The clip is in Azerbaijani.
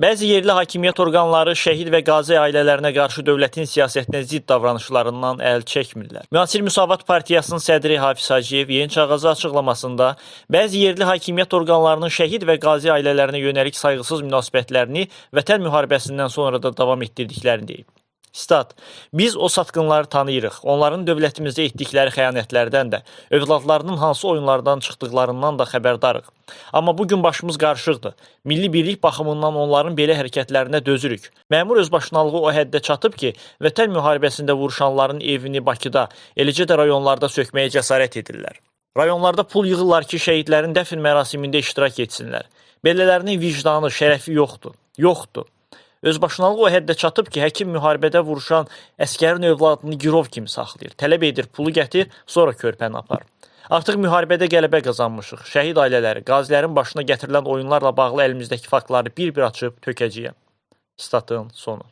Bəzi yerli hakimiyyət orqanları şəhid və qazi ailələrinə qarşı dövlətin siyasətinə zidd davranışlarından əl çəkmirlər. Müasir Müsavat Partiyasının sədri Hafiz Hacıyev Yeni Çağazı açıqlamasında bəzi yerli hakimiyyət orqanlarının şəhid və qazi ailələrinə yönəlik sayğısız münasibətlərini vətən müharibəsindən sonra da davam etdirdiklərini deyib. Stat: Biz o satqınları tanıyırıq. Onların dövlətimizə etdikləri xəyanətlərdən də, övladlarının hansı oyunlardan çıxdıqlarından da xəbərdarıq. Amma bu gün başımız qarışıqdır. Milli birlik baxımından onların belə hərəkətlərinə dözürük. Məmur özbaşınalığı o həddə çatıb ki, vətən müharibəsində vuruşanların evini Bakıda, eləcə də rayonlarda sökməyə cəsarət edirlər. Rayonlarda pul yığırlar ki, şəhidlərin dəfn mərasimində iştirak etsinlər. Belələrinin vicdanı, şərəfi yoxdur. Yoxdur. Özbaşınalıq o həddə çatıb ki, həkim müharibədə vuruşan əskərin övladını girov kimi saxlayır. Tələb edir, pulu gətir, sonra körpəni apar. Artıq müharibədə qələbə qazanmışıq. Şəhid ailələri, qazilərin başına gətirilən oyunlarla bağlı əlimizdəki faktları bir-bir açıb tökəcəyəm. Statın sonu.